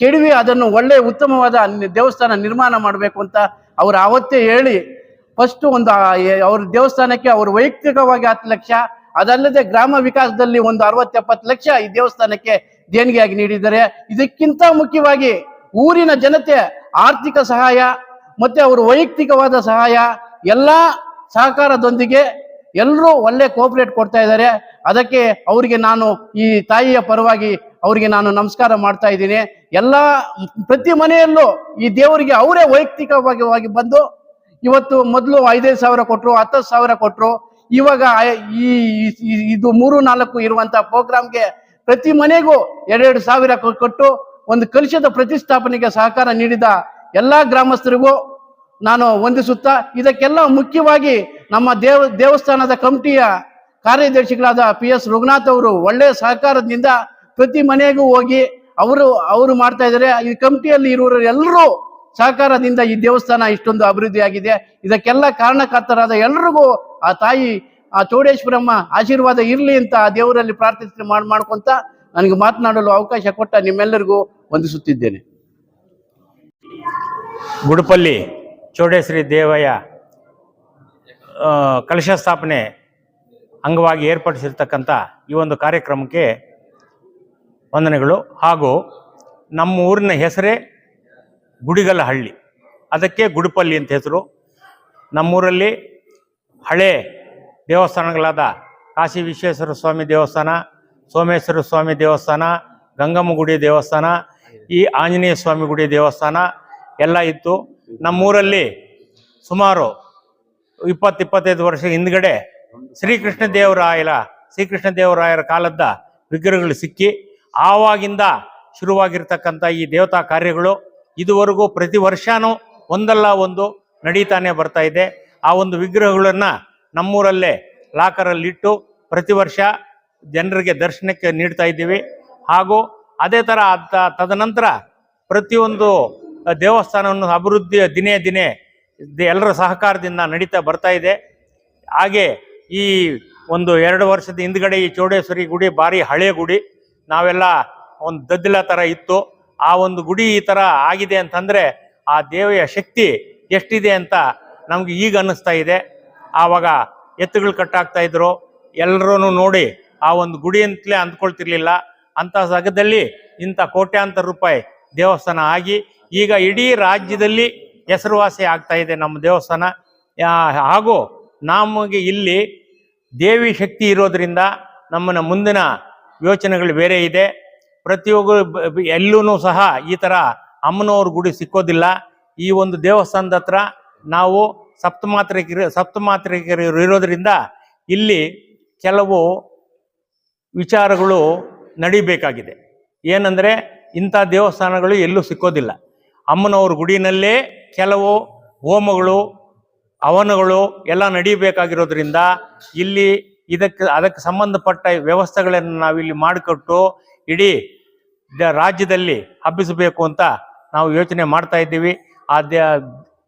ಕೆಡವಿ ಅದನ್ನು ಒಳ್ಳೆ ಉತ್ತಮವಾದ ದೇವಸ್ಥಾನ ನಿರ್ಮಾಣ ಮಾಡಬೇಕು ಅಂತ ಅವರು ಆವತ್ತೇ ಹೇಳಿ ಫಸ್ಟ್ ಒಂದು ಅವ್ರ ದೇವಸ್ಥಾನಕ್ಕೆ ಅವರು ವೈಯಕ್ತಿಕವಾಗಿ ಹತ್ತು ಲಕ್ಷ, ಅದಲ್ಲದೆ ಗ್ರಾಮ ವಿಕಾಸದಲ್ಲಿ ಒಂದು ಅರವತ್ತೆಪ್ಪತ್ತು ಲಕ್ಷ ಈ ದೇವಸ್ಥಾನಕ್ಕೆ ದೇಣಿಗೆಯಾಗಿ ನೀಡಿದ್ದಾರೆ. ಇದಕ್ಕಿಂತ ಮುಖ್ಯವಾಗಿ ಊರಿನ ಜನತೆ ಆರ್ಥಿಕ ಸಹಾಯ, ಮತ್ತೆ ಅವರು ವೈಯಕ್ತಿಕವಾದ ಸಹಾಯ ಎಲ್ಲ ಸಹಕಾರದೊಂದಿಗೆ ಎಲ್ಲರೂ ಒಳ್ಳೆ ಕೋಪರೇಟ್ ಕೊಡ್ತಾ ಇದ್ದಾರೆ. ಅದಕ್ಕೆ ಅವರಿಗೆ ನಾನು ಈ ತಾಯಿಯ ಪರವಾಗಿ ಅವರಿಗೆ ನಾನು ನಮಸ್ಕಾರ ಮಾಡ್ತಾ ಇದ್ದೀನಿ. ಎಲ್ಲ ಪ್ರತಿ ಮನೆಯಲ್ಲೂ ಈ ದೇವರಿಗೆ ಅವರೇ ವೈಯಕ್ತಿಕವಾಗಿ ಬಂದು ಇವತ್ತು ಮೊದಲು ಐದೈದು ಸಾವಿರ ಕೊಟ್ಟರು ಹತ್ತು ಸಾವಿರ ಕೊಟ್ಟರು ಇವಾಗ ಈ ಇದು ಮೂರು ನಾಲ್ಕು ಇರುವಂತ ಪ್ರೋಗ್ರಾಮ್ಗೆ ಪ್ರತಿ ಮನೆಗೂ ಎರಡೆರಡು ಸಾವಿರ ಕೊಟ್ಟು ಒಂದು ಕಲುಷದ ಪ್ರತಿಷ್ಠಾಪನೆಗೆ ಸಹಕಾರ ನೀಡಿದ ಎಲ್ಲ ಗ್ರಾಮಸ್ಥರಿಗೂ ನಾನು ವಂದಿಸುತ್ತಾ ಇದಕ್ಕೆಲ್ಲ ಮುಖ್ಯವಾಗಿ ನಮ್ಮ ದೇವ, ದೇವಸ್ಥಾನದ ಕಮಿಟಿಯ ಕಾರ್ಯದರ್ಶಿಗಳಾದ ಪಿ ಎಸ್ ರಘುನಾಥ್ ಅವರು ಒಳ್ಳೆಯ ಸಹಕಾರದಿಂದ ಪ್ರತಿ ಮನೆಗೂ ಹೋಗಿ ಅವರು ಅವರು ಮಾಡ್ತಾ ಇದ್ದಾರೆ. ಈ ಕಮಿಟಿಯಲ್ಲಿ ಇರುವರು ಎಲ್ಲರೂ ಸಹಕಾರದಿಂದ ಈ ದೇವಸ್ಥಾನ ಇಷ್ಟೊಂದು ಅಭಿವೃದ್ಧಿಯಾಗಿದೆ ಇದಕ್ಕೆಲ್ಲ ಕಾರಣಕರ್ತರಾದ ಎಲ್ರಿಗೂ ಆ ತಾಯಿ, ಆ ಚೌಡೇಶ್ವರಮ್ಮ ಆಶೀರ್ವಾದ ಇರಲಿ ಅಂತ ಆ ದೇವರಲ್ಲಿ ಪ್ರಾರ್ಥನೆ ಮಾಡಿ, ಮಾಡ್ಕೊಂತ ನನಗೆ ಮಾತನಾಡಲು ಅವಕಾಶ ಕೊಟ್ಟ ನಿಮ್ಮೆಲ್ಲರಿಗೂ ವಂದಿಸುತ್ತಿದ್ದೇನೆ. ಗುಡುಪಲ್ಲಿ ಚೌಡೇಶ್ವರಿ ದೇವಯ್ಯ ಕಲಶ ಸ್ಥಾಪನೆ ಅಂಗವಾಗಿ ಏರ್ಪಡಿಸಿರ್ತಕ್ಕಂಥ ಈ ಒಂದು ಕಾರ್ಯಕ್ರಮಕ್ಕೆ ವಂದನೆಗಳು. ಹಾಗೂ ನಮ್ಮ ಊರಿನ ಹೆಸರೇ ಗುಡಿಗಲಹಳ್ಳಿ. ಅದಕ್ಕೆ ಗುಡುಪಲ್ಲಿ ಅಂತ ಹೆಸರು. ನಮ್ಮೂರಲ್ಲಿ ಹಳೆ ದೇವಸ್ಥಾನಗಳಾದ ಕಾಶಿ ವಿಶ್ವೇಶ್ವರ ಸ್ವಾಮಿ ದೇವಸ್ಥಾನ, ಸೋಮೇಶ್ವರ ಸ್ವಾಮಿ ದೇವಸ್ಥಾನ ಗಂಗಮ್ಮ ಗುಡಿ ದೇವಸ್ಥಾನ, ಈ ಆಂಜನೇಯ ಸ್ವಾಮಿ ಗುಡಿ ದೇವಸ್ಥಾನ ಎಲ್ಲ ಇತ್ತು. ನಮ್ಮೂರಲ್ಲಿ ಸುಮಾರು ಇಪ್ಪತ್ತು ಇಪ್ಪತ್ತೈದು ವರ್ಷ ಹಿಂದ್ಗಡೆ ಶ್ರೀಕೃಷ್ಣ ದೇವರಾಯರ ಶ್ರೀಕೃಷ್ಣ ದೇವರಾಯರ ಕಾಲದ ವಿಗ್ರಹಗಳು ಸಿಕ್ಕಿ, ಆವಾಗಿಂದ ಶುರುವಾಗಿರ್ತಕ್ಕಂಥ ಈ ದೇವತಾ ಕಾರ್ಯಗಳು ಇದುವರೆಗೂ ಪ್ರತಿ ವರ್ಷನೂ ಒಂದಲ್ಲ ಒಂದು ನಡೀತಾನೆ ಬರ್ತಾ ಇದೆ. ಆ ಒಂದು ವಿಗ್ರಹಗಳನ್ನು ನಮ್ಮೂರಲ್ಲೇ ಲಾಕರಲ್ಲಿಟ್ಟು ಪ್ರತಿ ವರ್ಷ ಜನರಿಗೆ ದರ್ಶನಕ್ಕೆ ನೀಡ್ತಾ ಇದ್ದೀವಿ. ಹಾಗೂ ಅದೇ ಥರ ತದನಂತರ ಪ್ರತಿಯೊಂದು ದೇವಸ್ಥಾನವನ್ನು ಅಭಿವೃದ್ಧಿ ದಿನೇ ದಿನೇ ಎಲ್ಲರ ಸಹಕಾರದಿಂದ ನಡೀತಾ ಬರ್ತಾ ಇದೆ. ಹಾಗೆ ಈ ಒಂದು ಎರಡು ವರ್ಷದ ಹಿಂದ್ಗಡೆ ಈ ಚೌಡೇಶ್ವರಿ ಗುಡಿ ಭಾರಿ ಹಳೆ ಗುಡಿ. ನಾವೆಲ್ಲ ಒಂದು ದದ್ದಿಲ ಥರ ಇತ್ತು. ಆ ಒಂದು ಗುಡಿ ಈ ಥರ ಆಗಿದೆ ಅಂತಂದರೆ ಆ ದೇವಿಯ ಶಕ್ತಿ ಎಷ್ಟಿದೆ ಅಂತ ನಮಗೆ ಈಗ ಅನ್ನಿಸ್ತಾ ಇದೆ. ಆವಾಗ ಎತ್ತುಗಳು ಕಟ್ಟಾಗ್ತಾ ಇದ್ರು. ಎಲ್ಲರೂ ನೋಡಿ ಆ ಒಂದು ಗುಡಿ ಅಂತಲೇ ಅಂದ್ಕೊಳ್ತಿರ್ಲಿಲ್ಲ. ಅಂತ ಜಾಗದಲ್ಲಿ ಇಂಥ ಕೋಟ್ಯಾಂತರ ರೂಪಾಯಿ ದೇವಸ್ಥಾನ ಆಗಿ ಈಗ ಇಡೀ ರಾಜ್ಯದಲ್ಲಿ ಹೆಸರುವಾಸಿ ಆಗ್ತಾ ಇದೆ ನಮ್ಮ ದೇವಸ್ಥಾನ. ಹಾಗೂ ನಮಗೆ ಇಲ್ಲಿ ದೇವಿ ಶಕ್ತಿ ಇರೋದ್ರಿಂದ ನಮ್ಮನ್ನ ಮುಂದಿನ ಯೋಚನೆಗಳು ಬೇರೆ ಇದೆ. ಪ್ರತಿಯೊಬ್ಬರು ಎಲ್ಲೂ ಸಹ ಈ ಥರ ಅಮ್ಮನವ್ರ ಗುಡಿ ಸಿಕ್ಕೋದಿಲ್ಲ. ಈ ಒಂದು ದೇವಸ್ಥಾನದ ಹತ್ರ ನಾವು ಸಪ್ತಮಾತ್ರಿಕರು ಸಪ್ತಮಾತ್ರಿಕರು ಇರೋದ್ರಿಂದ ಇಲ್ಲಿ ಕೆಲವು ವಿಚಾರಗಳು ನಡಿಬೇಕಾಗಿದೆ. ಏನಂದರೆ ಇಂಥ ದೇವಸ್ಥಾನಗಳು ಎಲ್ಲೂ ಸಿಕ್ಕೋದಿಲ್ಲ. ಅಮ್ಮನವ್ರ ಗುಡಿನಲ್ಲೇ ಕೆಲವು ಹೋಮಗಳು ಅವನಗಳು ಎಲ್ಲ ನಡೀಬೇಕಾಗಿರೋದ್ರಿಂದ ಇಲ್ಲಿ ಇದಕ್ಕೆ, ಅದಕ್ಕೆ ಸಂಬಂಧಪಟ್ಟ ವ್ಯವಸ್ಥೆಗಳನ್ನು ನಾವಿಲ್ಲಿ ಮಾಡಿಕೊಟ್ಟು ಇಡೀ ರಾಜ್ಯದಲ್ಲಿ ಹಬ್ಬಿಸಬೇಕು ಅಂತ ನಾವು ಯೋಚನೆ ಮಾಡ್ತಾ ಇದ್ದೀವಿ. ಆ ದೇ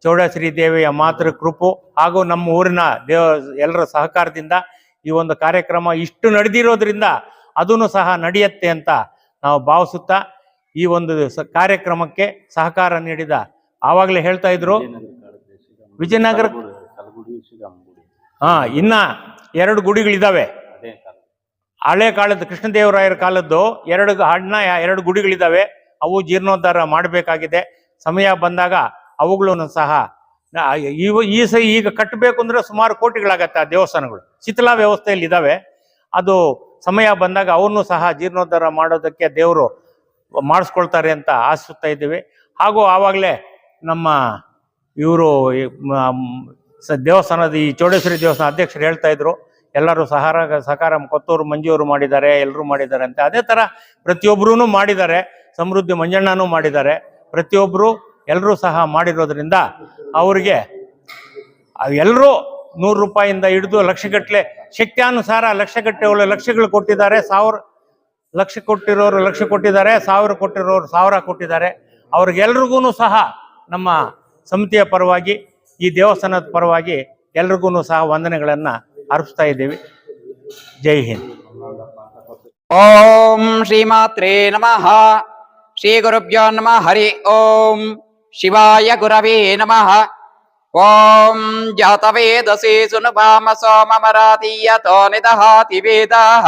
ಚೌಡಾಶ್ರೀ ದೇವಿಯ ಮಾತೃ ಕೃಪು ಹಾಗೂ ನಮ್ಮ ಊರಿನ ದೇವ, ಎಲ್ಲರ ಸಹಕಾರದಿಂದ ಈ ಒಂದು ಕಾರ್ಯಕ್ರಮ ಇಷ್ಟು ನಡೆದಿರೋದ್ರಿಂದ ಅದೂ ಸಹ ನಡೆಯುತ್ತೆ ಅಂತ ನಾವು ಭಾವಿಸುತ್ತಾ ಈ ಒಂದು ಕಾರ್ಯಕ್ರಮಕ್ಕೆ ಸಹಕಾರ ನೀಡಿದ ಆವಾಗಲೇ ಹೇಳ್ತಾ ಇದ್ರು ವಿಜಯನಗರ ಹಾ, ಇನ್ನ ಎರಡು ಗುಡಿಗಳಿದಾವೆ. ಹಳೆ ಕಾಲದ ಕೃಷ್ಣದೇವರಾಯರ ಕಾಲದ್ದು ಎರಡು ಹಣ್ಣ, ಎರಡು ಗುಡಿಗಳಿದಾವೆ. ಅವು ಜೀರ್ಣೋದ್ಧಾರ ಮಾಡಬೇಕಾಗಿದೆ. ಸಮಯ ಬಂದಾಗ ಅವುಗಳನ್ನು ಸಹ ಈ ಸಹ ಈಗ ಕಟ್ಟಬೇಕು ಅಂದ್ರೆ ಸುಮಾರು ಕೋಟಿಗಳಾಗತ್ತೆ ಆ ದೇವಸ್ಥಾನಗಳು. ಶಿಥಿಲಾ ವ್ಯವಸ್ಥೆಯಲ್ಲಿ ಇದಾವೆ ಅದು ಸಮಯ ಬಂದಾಗ ಅವನ್ನು ಸಹ ಜೀರ್ಣೋದ್ಧಾರ ಮಾಡೋದಕ್ಕೆ ದೇವರು ಮಾಡಿಸ್ಕೊಳ್ತಾರೆ ಅಂತ ಆಶಿಸ್ತಾ ಇದ್ದೀವಿ. ಹಾಗೂ ಆವಾಗಲೇ ನಮ್ಮ ಇವರು ದೇವಸ್ಥಾನದ ಈ ಚೌಡೇಶ್ವರಿ ದೇವಸ್ಥಾನ ಅಧ್ಯಕ್ಷರು ಹೇಳ್ತಾ ಇದ್ರು, ಎಲ್ಲರೂ ಸಹಾರ ಸಹಕಾರ ಕೊತ್ತೂರು ಮಂಜಿಯವರು ಮಾಡಿದ್ದಾರೆ ಎಲ್ಲರೂ ಮಾಡಿದ್ದಾರೆ ಅಂತ. ಅದೇ ಥರ ಪ್ರತಿಯೊಬ್ಬರೂ ಮಾಡಿದ್ದಾರೆ, ಸಮೃದ್ಧಿ ಮಂಜಣ್ಣನೂ ಮಾಡಿದ್ದಾರೆ. ಪ್ರತಿಯೊಬ್ಬರು ಎಲ್ಲರೂ ಸಹ ಮಾಡಿರೋದ್ರಿಂದ ಅವರಿಗೆ ಎಲ್ಲರೂ ನೂರು ರೂಪಾಯಿಯಿಂದ ಹಿಡಿದು ಲಕ್ಷಗಟ್ಟಲೆ ಶಕ್ತಿಯಾನುಸಾರ ಲಕ್ಷಗಟ್ಟೆ ಒಳ್ಳೆ ಲಕ್ಷಗಳು ಕೊಟ್ಟಿದ್ದಾರೆ. ಸಾವಿರ ಲಕ್ಷ ಕೊಟ್ಟಿರೋರು ಲಕ್ಷ ಕೊಟ್ಟಿದ್ದಾರೆ, ಸಾವಿರ ಕೊಟ್ಟಿರೋರು ಸಾವಿರ ಕೊಟ್ಟಿದ್ದಾರೆ. ಅವ್ರಿಗೆಲ್ರಿಗೂ ಸಹ ನಮ್ಮ ಸಮಿತಿಯ ಪರವಾಗಿ, ಈ ದೇವಸ್ಥಾನದ ಪರವಾಗಿ ಎಲ್ರಿಗೂ ಸಹ ವಂದನೆಗಳನ್ನು ಅರ್ಪಿಸ್ತಾ ಇದ್ದೀವಿ. ಜೈ ಹಿಂದ್. ಓಂ ಶ್ರೀ ಶ್ರೀಮಾತ್ರೇ ನಮಃ. ಶ್ರೀ ಗುರುಭ್ಯೋ ನಮಃ. ಹರಿ ಓಂ. ಶಿವಾಯ ಗುರವೇ ನಮಃ. ಓಂ ಜಾತವೇದಸಿ ಸುನುಭಾಮ ತೋ ನಿದಹಾತಿ ವೇದಾಃ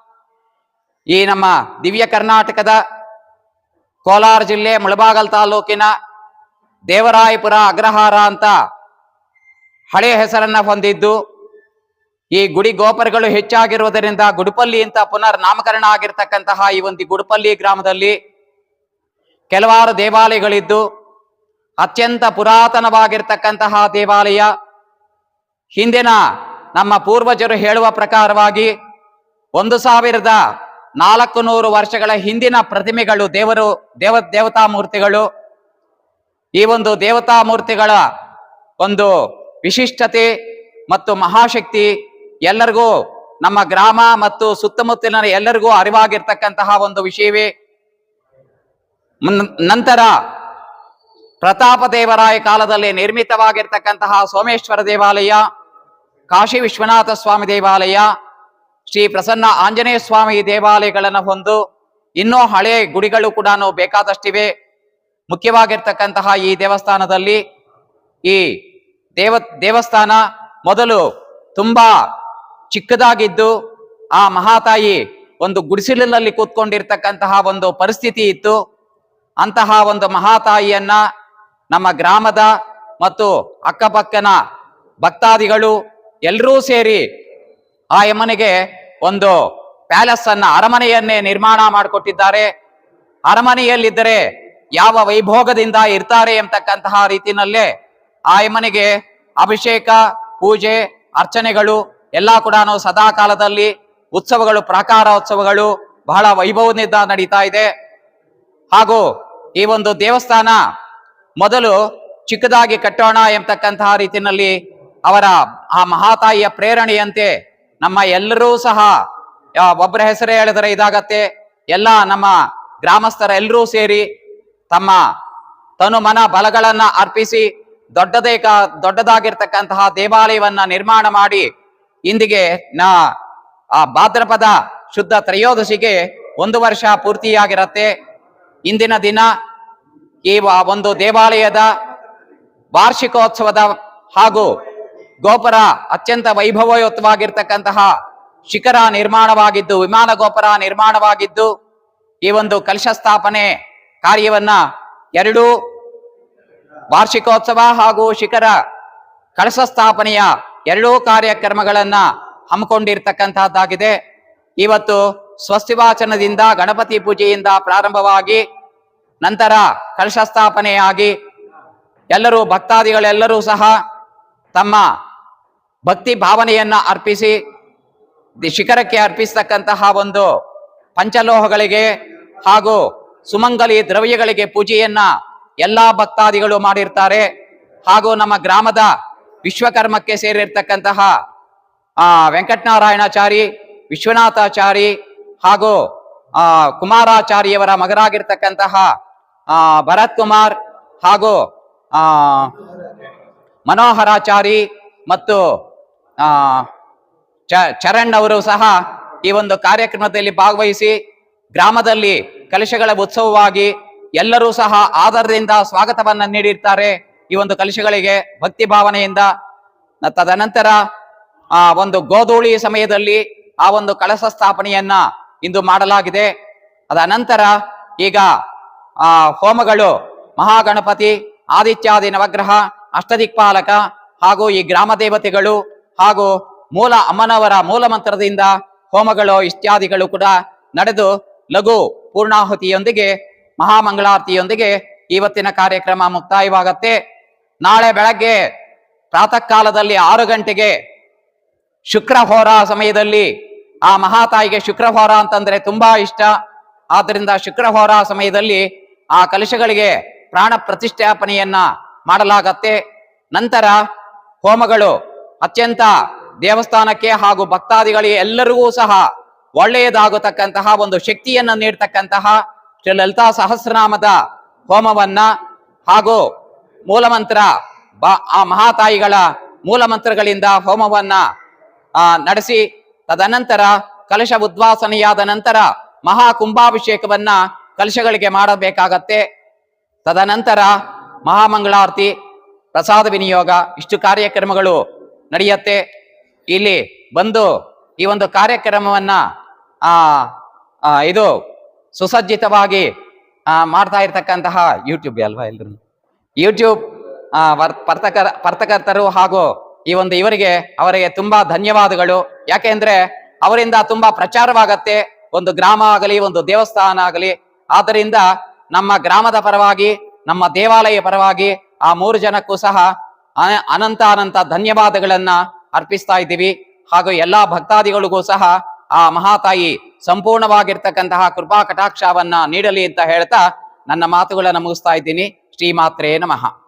ಈ ನಮ್ಮ ದಿವ್ಯ ಕರ್ನಾಟಕದ ಕೋಲಾರ ಜಿಲ್ಲೆ ಮುಳಬಾಗಲ್ ತಾಲೂಕಿನ ದೇವರಾಯಪುರ ಅಗ್ರಹಾರ ಅಂತ ಹಳೆ ಹೆಸರನ್ನ ಹೊಂದಿದ್ದು, ಈ ಗುಡಿ ಗೋಪುರಗಳು ಹೆಚ್ಚಾಗಿರುವುದರಿಂದ ಗುಡುಪಲ್ಲಿ ಅಂತ ಪುನರ್ ನಾಮಕರಣ ಆಗಿರ್ತಕ್ಕಂತಹ ಈ ಒಂದು ಗುಡುಪಲ್ಲಿ ಗ್ರಾಮದಲ್ಲಿ ಕೆಲವಾರು ದೇವಾಲಯಗಳಿದ್ದು, ಅತ್ಯಂತ ಪುರಾತನವಾಗಿರ್ತಕ್ಕಂತಹ ದೇವಾಲಯ. ಹಿಂದಿನ ನಮ್ಮ ಪೂರ್ವಜರು ಹೇಳುವ ಪ್ರಕಾರವಾಗಿ ಒಂದು ಸಾವಿರದ ನಾಲ್ಕು ನೂರು ವರ್ಷಗಳ ಹಿಂದಿನ ಪ್ರತಿಮೆಗಳು, ದೇವರು, ದೇವ, ದೇವತಾ ಮೂರ್ತಿಗಳು. ಈ ಒಂದು ದೇವತಾ ಮೂರ್ತಿಗಳ ಒಂದು ವಿಶಿಷ್ಟತೆ ಮತ್ತು ಮಹಾಶಕ್ತಿ ಎಲ್ಲರಿಗೂ, ನಮ್ಮ ಗ್ರಾಮ ಮತ್ತು ಸುತ್ತಮುತ್ತಲಿನ ಎಲ್ಲರಿಗೂ ಅರಿವಾಗಿರ್ತಕ್ಕಂತಹ ಒಂದು ವಿಷಯವೇ. ನಂತರ ಪ್ರತಾಪ ದೇವರಾಯ ಕಾಲದಲ್ಲಿ ನಿರ್ಮಿತವಾಗಿರ್ತಕ್ಕಂತಹ ಸೋಮೇಶ್ವರ ದೇವಾಲಯ, ಕಾಶಿ ವಿಶ್ವನಾಥ ಸ್ವಾಮಿ ದೇವಾಲಯ ಶ್ರೀ ಪ್ರಸನ್ನ ಆಂಜನೇಯ ಸ್ವಾಮಿ ದೇವಾಲಯಗಳನ್ನು ಹೊಂದು ಇನ್ನೂ ಹಳೆ ಗುಡಿಗಳು ಕೂಡ ಬೇಕಾದಷ್ಟಿವೆ. ಮುಖ್ಯವಾಗಿರ್ತಕ್ಕಂತಹ ಈ ದೇವಸ್ಥಾನದಲ್ಲಿ ಈ ದೇವ, ದೇವಸ್ಥಾನ ಮೊದಲು ತುಂಬಾ ಚಿಕ್ಕದಾಗಿದ್ದು, ಆ ಮಹಾತಾಯಿ ಒಂದು ಗುಡಿಸಿಲಿನಲ್ಲಿ ಕೂತ್ಕೊಂಡಿರ್ತಕ್ಕಂತಹ ಒಂದು ಪರಿಸ್ಥಿತಿ ಇತ್ತು. ಅಂತಹ ಒಂದು ಮಹಾತಾಯಿಯನ್ನ ನಮ್ಮ ಗ್ರಾಮದ ಮತ್ತು ಅಕ್ಕಪಕ್ಕನ ಭಕ್ತಾದಿಗಳು ಎಲ್ಲರೂ ಸೇರಿ ಆ ಯಮನಿಗೆ ಒಂದು ಪ್ಯಾಲೆಸ್ ಅನ್ನ ಅರಮನೆಯನ್ನೇ ನಿರ್ಮಾಣ ಮಾಡಿಕೊಟ್ಟಿದ್ದಾರೆ. ಅರಮನೆಯಲ್ಲಿದ್ದರೆ ಯಾವ ವೈಭೋಗದಿಂದ ಇರ್ತಾರೆ ಎಂಬತಕ್ಕಂತಹ ರೀತಿಯಲ್ಲೇ ಆ ಯಮನಿಗೆ ಅಭಿಷೇಕ, ಪೂಜೆ, ಅರ್ಚನೆಗಳು ಎಲ್ಲ ಕೂಡ ಸದಾ ಕಾಲದಲ್ಲಿ ಉತ್ಸವಗಳು, ಪ್ರಾಕಾರ ಉತ್ಸವಗಳು ಬಹಳ ವೈಭವದಿಂದ ನಡೀತಾ ಇದೆ. ಹಾಗೂ ಈ ಒಂದು ದೇವಸ್ಥಾನ ಮೊದಲು ಚಿಕ್ಕದಾಗಿ ಕಟ್ಟೋಣ ಎಂಬತಕ್ಕಂತಹ ರೀತಿಯಲ್ಲಿ ಅವರ ಆ ಮಹಾತಾಯಿಯ ಪ್ರೇರಣೆಯಂತೆ ನಮ್ಮ ಎಲ್ಲರೂ ಸಹ ಒಬ್ಬರ ಹೆಸರೇ ಹೇಳಿದರೆ ಇದಾಗತ್ತೆ. ಎಲ್ಲ ನಮ್ಮ ಗ್ರಾಮಸ್ಥರ ಎಲ್ಲರೂ ಸೇರಿ ತಮ್ಮ ತನು ಮನ ಬಲಗಳನ್ನ ಅರ್ಪಿಸಿ ದೊಡ್ಡದೇ ದೊಡ್ಡದಾಗಿರ್ತಕ್ಕಂತಹ ದೇವಾಲಯವನ್ನ ನಿರ್ಮಾಣ ಮಾಡಿ ಇಂದಿಗೆ ನಾ, ಆ ಭಾದ್ರಪದ ಶುದ್ಧ ತ್ರಯೋದಶಿಗೆ ಒಂದು ವರ್ಷ ಪೂರ್ತಿಯಾಗಿರತ್ತೆ. ಇಂದಿನ ದಿನ ಈ ಒಂದು ದೇವಾಲಯದ ವಾರ್ಷಿಕೋತ್ಸವದ ಹಾಗೂ ಗೋಪುರ ಅತ್ಯಂತ ವೈಭವಯುತವಾಗಿರ್ತಕ್ಕಂತಹ ಶಿಖರ ನಿರ್ಮಾಣವಾಗಿದ್ದು, ವಿಮಾನ ಗೋಪುರ ನಿರ್ಮಾಣವಾಗಿದ್ದು, ಈ ಒಂದು ಕಲಶ ಸ್ಥಾಪನೆ ಕಾರ್ಯವನ್ನ ಎರಡು ವಾರ್ಷಿಕೋತ್ಸವ ಹಾಗೂ ಶಿಖರ ಕಳಶ ಸ್ಥಾಪನೆಯ ಎರಡೂ ಕಾರ್ಯಕ್ರಮಗಳನ್ನ ಹಮ್ಮಿಕೊಂಡಿರ್ತಕ್ಕಂತಹದ್ದಾಗಿದೆ. ಇವತ್ತು ಸ್ವಸ್ತಿವಾಚನದಿಂದ ಗಣಪತಿ ಪೂಜೆಯಿಂದ ಪ್ರಾರಂಭವಾಗಿ ನಂತರ ಕಲಶ ಸ್ಥಾಪನೆಯಾಗಿ ಎಲ್ಲರೂ ಭಕ್ತಾದಿಗಳೆಲ್ಲರೂ ಸಹ ತಮ್ಮ ಭಕ್ತಿ ಭಾವನೆಯನ್ನ ಅರ್ಪಿಸಿ ಶಿಖರಕ್ಕೆ ಅರ್ಪಿಸತಕ್ಕಂತಹ ಒಂದು ಪಂಚಲೋಹಗಳಿಗೆ ಹಾಗೂ ಸುಮಂಗಲಿ ದ್ರವ್ಯಗಳಿಗೆ ಪೂಜೆಯನ್ನ ಎಲ್ಲಾ ಭಕ್ತಾದಿಗಳು ಮಾಡಿರ್ತಾರೆ. ಹಾಗೂ ನಮ್ಮ ಗ್ರಾಮದ ವಿಶ್ವಕರ್ಮಕ್ಕೆ ಸೇರಿರ್ತಕ್ಕಂತಹ, ಆ, ವೆಂಕಟನಾರಾಯಣಾಚಾರಿ, ವಿಶ್ವನಾಥಾಚಾರಿ ಹಾಗೂ, ಆ, ಕುಮಾರಾಚಾರ್ಯವರ ಮಗರಾಗಿರ್ತಕ್ಕಂತಹ, ಆ ಭರತ್ ಕುಮಾರ್ ಹಾಗೂ, ಆ, ಮನೋಹರಾಚಾರಿ ಮತ್ತು ಆ ಚರಣ್ ಅವರು ಸಹ ಈ ಒಂದು ಕಾರ್ಯಕ್ರಮದಲ್ಲಿ ಭಾಗವಹಿಸಿ ಗ್ರಾಮದಲ್ಲಿ ಕಲಶಗಳ ಉತ್ಸವವಾಗಿ ಎಲ್ಲರೂ ಸಹ ಆಧಾರದಿಂದ ಸ್ವಾಗತವನ್ನ ನೀಡಿರ್ತಾರೆ. ಈ ಒಂದು ಕಲಶಗಳಿಗೆ ಭಕ್ತಿ ಭಾವನೆಯಿಂದ ತದನಂತರ ಆ, ಒಂದು ಗೋಧೂಳಿ ಸಮಯದಲ್ಲಿ ಆ ಒಂದು ಕಳಸ ಸ್ಥಾಪನೆಯನ್ನ ಇಂದು ಮಾಡಲಾಗಿದೆ. ಅದ ನಂತರ ಈಗ ಆ, ಹೋಮಗಳು ಮಹಾಗಣಪತಿ, ಆದಿತ್ಯಾದಿ ನವಗ್ರಹ, ಅಷ್ಟದಿಕ್ಪಾಲಕ ಹಾಗೂ ಈ ಗ್ರಾಮ ದೇವತೆಗಳು ಹಾಗೂ ಮೂಲ ಅಮ್ಮನವರ ಮೂಲ ಮಂತ್ರದಿಂದ ಹೋಮಗಳು ಇತ್ಯಾದಿಗಳು ಕೂಡ ನಡೆದು ಲಘು ಪೂರ್ಣಾಹುತಿಯೊಂದಿಗೆ, ಮಹಾಮಂಗಳಾರತಿಯೊಂದಿಗೆ ಇವತ್ತಿನ ಕಾರ್ಯಕ್ರಮ ಮುಕ್ತಾಯವಾಗತ್ತೆ. ನಾಳೆ ಬೆಳಗ್ಗೆ ಪ್ರಾತಃ ಕಾಲದಲ್ಲಿ ಆರು ಗಂಟೆಗೆ ಶುಕ್ರಹೋರ ಸಮಯದಲ್ಲಿ ಆ ಮಹಾತಾಯಿಗೆ ಶುಕ್ರಹೋರ ಅಂತಂದ್ರೆ ತುಂಬಾ ಇಷ್ಟ. ಆದ್ದರಿಂದ ಶುಕ್ರಹೋರ ಸಮಯದಲ್ಲಿ ಆ ಕಲಶಗಳಿಗೆ ಪ್ರಾಣ ಪ್ರತಿಷ್ಠಾಪನೆಯನ್ನ ಮಾಡಲಾಗತ್ತೆ. ನಂತರ ಹೋಮಗಳು ಅತ್ಯಂತ ದೇವಸ್ಥಾನಕ್ಕೆ ಹಾಗೂ ಭಕ್ತಾದಿಗಳಿಗೆ ಎಲ್ಲರಿಗೂ ಸಹ ಒಳ್ಳೆಯದಾಗತಕ್ಕಂತಹ ಒಂದು ಶಕ್ತಿಯನ್ನು ನೀಡ್ತಕ್ಕಂತಹ ಶ್ರೀ ಲಲಿತಾ ಸಹಸ್ರನಾಮದ ಹೋಮವನ್ನ ಹಾಗೂ ಮೂಲಮಂತ್ರ ಆ ಮಹಾತಾಯಿಗಳ ಮೂಲಮಂತ್ರಗಳಿಂದ ಹೋಮವನ್ನ ನಡೆಸಿ ತದನಂತರ ಕಲಶ ಉದ್ವಾಸನೆಯಾದ ನಂತರ ಮಹಾ ಕುಂಭಾಭಿಷೇಕವನ್ನ ಕಲಶಗಳಿಗೆ ಮಾಡಬೇಕಾಗತ್ತೆ. ತದನಂತರ ಮಹಾಮಂಗಳಾರತಿ, ಪ್ರಸಾದ ವಿನಿಯೋಗ, ಇಷ್ಟು ಕಾರ್ಯಕ್ರಮಗಳು ನಡೆಯುತ್ತೆ. ಇಲ್ಲಿ ಬಂದು ಈ ಒಂದು ಕಾರ್ಯಕ್ರಮವನ್ನ, ಆ ಇದು ಸುಸಜ್ಜಿತವಾಗಿ ಮಾಡ್ತಾ ಇರ್ತಕ್ಕಂತಹ ಯೂಟ್ಯೂಬ್ ಅಲ್ವಾ ಎಲ್ರು? ಯೂಟ್ಯೂಬ್ ಪರ್ತಕರ ಪರ್ತಕರ್ತರು ಹಾಗೂ ಈ ಒಂದು ಇವರಿಗೆ, ಅವರಿಗೆ ತುಂಬಾ ಧನ್ಯವಾದಗಳು. ಯಾಕೆಂದ್ರೆ ಅವರಿಂದ ತುಂಬಾ ಪ್ರಚಾರವಾಗತ್ತೆ. ಒಂದು ಗ್ರಾಮ ಆಗಲಿ, ಒಂದು ದೇವಸ್ಥಾನ ಆಗಲಿ. ಆದ್ದರಿಂದ ನಮ್ಮ ಗ್ರಾಮದ ಪರವಾಗಿ, ನಮ್ಮ ದೇವಾಲಯ ಪರವಾಗಿ ಆ ಮೂರು ಜನಕ್ಕೂ ಸಹ ಅನಂತ ಅನಂತ ಧನ್ಯವಾದಗಳನ್ನ ಅರ್ಪಿಸ್ತಾ ಇದ್ದೀವಿ. ಹಾಗೂ ಎಲ್ಲಾ ಭಕ್ತಾದಿಗಳಿಗೂ ಸಹ ಆ ಮಹಾತಾಯಿ ಸಂಪೂರ್ಣವಾಗಿರ್ತಕ್ಕಂತಹ ಕೃಪಾ ಕಟಾಕ್ಷವನ್ನ ನೀಡಲಿ ಅಂತ ಹೇಳ್ತಾ ನನ್ನ ಮಾತುಗಳನ್ನ ಮುಗಿಸ್ತಾ ಇದ್ದೀನಿ. ಶ್ರೀಮಾತ್ರೇ ನಮಃ.